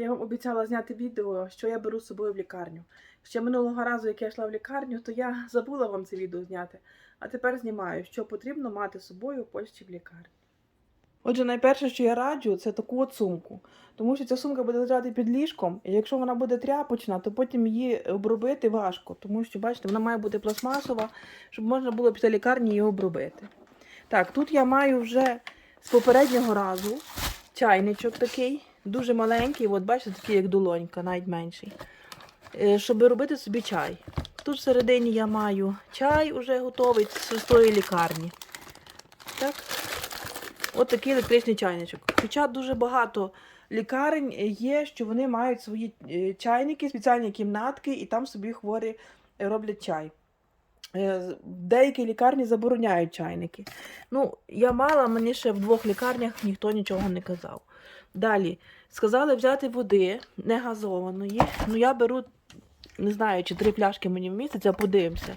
Я вам обіцяла зняти відео, що я беру з собою в лікарню. Ще минулого разу, як я йшла в лікарню, то я забула вам це відео зняти. А тепер знімаю, що потрібно мати з собою в Польщі в лікарні. Отже, найперше, що я раджу, це таку от сумку. Тому що ця сумка буде лежати під ліжком, і якщо вона буде тряпочна, то потім її обробити важко, тому що, бачите, вона має бути пластмасова, щоб можна було після лікарні її обробити. Так, тут я маю вже з попереднього разу чайничок такий, дуже маленький, от бачите, такий як долонька, навіть менший. Е, Щоб робити собі чай. Тут всередині я маю чай уже готовий з тої лікарні. Так. От такий електричний чайничок. Хоча дуже багато лікарень є, що вони мають свої е, чайники, спеціальні кімнатки, і там собі хворі роблять чай. Е, Деякі лікарні забороняють чайники. Ну, я мала, мені ще в двох лікарнях ніхто нічого не казав. Далі, сказали взяти води не газованої. Ну, я беру, не знаю, чи три пляшки мені в місяць, а подивимося.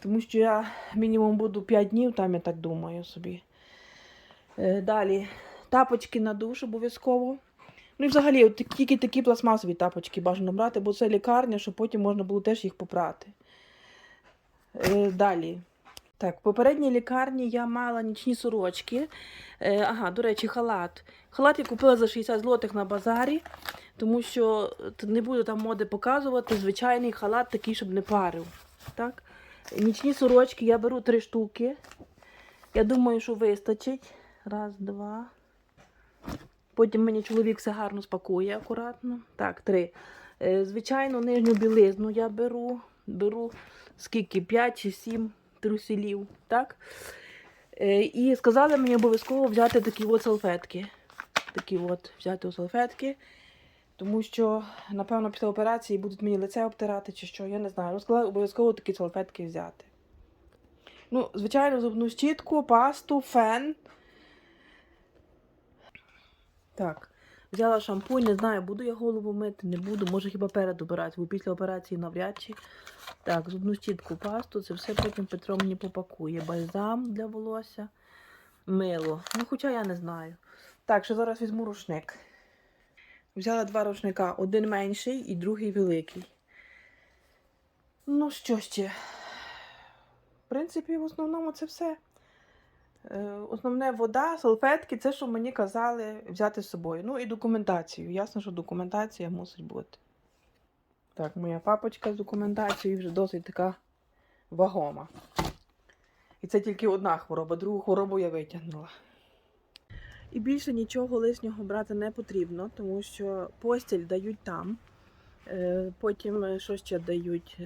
Тому що я мінімум буду 5 днів, там я так думаю собі. Е, Далі, тапочки на душ обов'язково. Ну і взагалі, от тільки такі пластмасові тапочки бажано брати, бо це лікарня, щоб потім можна було теж їх попрати. Е, Далі. Так, в попередній лікарні я мала нічні сорочки. Е, ага, до речі, халат. Халат я купила за 60 злотих на базарі, тому що не буду там моди показувати. Звичайний халат такий, щоб не парив. Так? Нічні сорочки я беру три штуки. Я думаю, що вистачить. Раз, два. Потім мені чоловік все гарно спакує акуратно. Так, три. Е, Звичайно, нижню білизну я беру. Беру скільки? 5 чи 7 трусілів. Так? Е, І сказали мені обов'язково взяти такі от салфетки. Такі от взяти салфетки. Тому що, напевно, після операції будуть мені лице обтирати чи що, я не знаю. Ну, сказали обов'язково такі салфетки взяти. Ну, звичайно, зубну щітку, пасту, фен. Так, взяла шампунь, не знаю, буду я голову мити, не буду, може хіба перед обирати, бо після операції навряд чи. Так, зубну щітку, пасту, це все потім Петро мені попакує. Бальзам для волосся, мило. Ну, хоча я не знаю. Так, що зараз візьму рушник. Взяла два рушника, один менший і другий великий. Ну, що ще? В принципі, в основному це все. Е, Основне вода, салфетки, це, що мені казали взяти з собою. Ну і документацію. Ясно, що документація мусить бути. Так, моя папочка з документацією вже досить така вагома. І це тільки одна хвороба, другу хворобу я витягнула. І більше нічого лишнього брати не потрібно, тому що постіль дають там. Е, Потім е, що ще дають?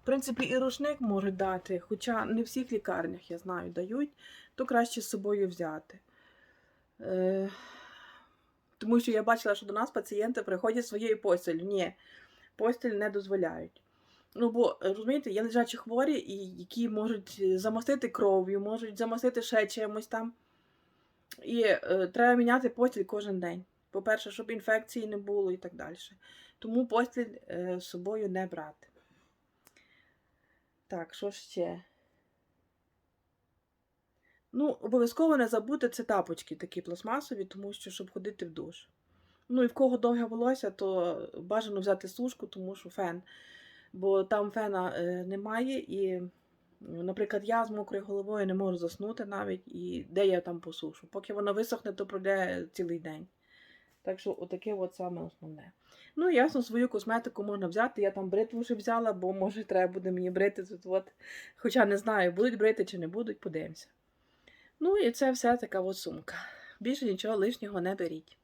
Е, В принципі, і рушник можуть дати, хоча не всіх лікарнях, я знаю, дають, то краще з собою взяти. Е, Тому що я бачила, що до нас пацієнти приходять своєю постілью. Ні, постіль не дозволяють. Ну, бо, е, розумієте, є лежачі хворі, які можуть е, замастити кров'ю, можуть замастити ще чимось там. І е, треба міняти постіль кожен день. По-перше, щоб інфекції не було і так далі. Тому постіль е, з собою не брати. Так, що ще? Ну, обов'язково не забути це тапочки такі пластмасові, тому що щоб ходити в душ. Ну і в кого довге волосся, то бажано взяти сушку, тому що фен. Бо там фена е, немає, і, наприклад, я з мокрою головою не можу заснути навіть, і де я там посушу. Поки воно висохне, то пройде цілий день. Так що отаке от саме основне. Ну, ясно, свою косметику можна взяти. Я там бритву вже взяла, бо може треба буде мені брити тут. От. Хоча не знаю, будуть брити чи не будуть, подивимося. Ну і це все така от сумка. Більше нічого лишнього не беріть.